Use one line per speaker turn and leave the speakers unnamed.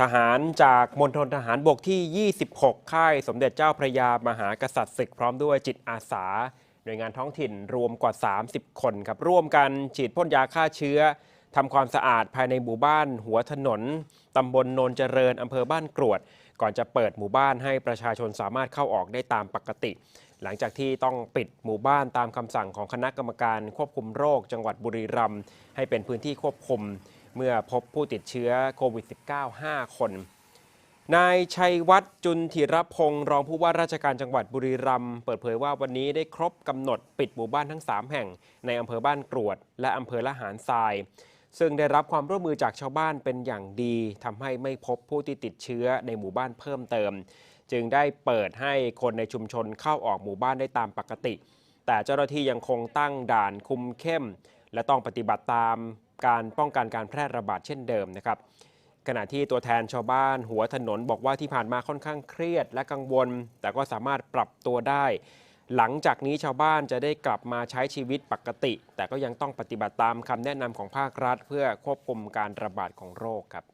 ทหารจากมณฑลทหารบกที่ 26 ค่ายสมเด็จเจ้าพระยามหากษัตริย์ศึกพร้อมด้วยจิตอาสา หน่วยงานท้องถิ่นรวมกว่า 30 คนครับร่วมกันฉีดพ่นยาฆ่าเชื้อทำความสะอาดภายในหมู่บ้าน หัวถนนตำบลโนนเจริญอำเภอบ้านกรวด ก่อนจะเปิดหมู่บ้านให้ประชาชนสามารถเข้าออกได้ตามปกติ หลังจากที่ต้องปิดหมู่บ้านตามคำสั่งของคณะกรรมการควบคุมโรค จังหวัดบุรีรัมย์ให้เป็นพื้นที่ควบคุม เมื่อพบผู้ติดเชื้อโควิด -19 5 คน นายชัยวัฒน์จุนธีรพงศ์รองผู้ว่าราชการจังหวัดบุรีรัมย์เปิดเผยว่าวันนี้ได้ครบกำหนดปิดหมู่บ้านทั้ง 3 แห่ง ในอำเภอบ้านกรวด และอำเภอละหารทราย ซึ่งได้รับความร่วมมือจากชาวบ้านเป็นอย่างดีทำให้ไม่พบผู้ที่ติดเชื้อในหมู่บ้านเพิ่มเติม จึงได้เปิดให้คนในชุมชนเข้าออกหมู่บ้านได้ตามปกติ แต่เจ้าหน้าที่ยังคงตั้งด่านคุมเข้ม และต้องปฏิบัติตาม การป้องกันการแพร่ระบาดเช่นเดิมนะครับ ขณะที่ตัวแทนชาวบ้านหัวถนนบอกว่าที่ผ่านมาค่อนข้างเครียดและกังวล แต่ก็สามารถปรับตัวได้ หลังจากนี้ชาวบ้านจะได้กลับมาใช้ชีวิตปกติ แต่ก็ยังต้องปฏิบัติตามคำแนะนำของภาครัฐ เพื่อควบคุมการระบาดของโรคครับ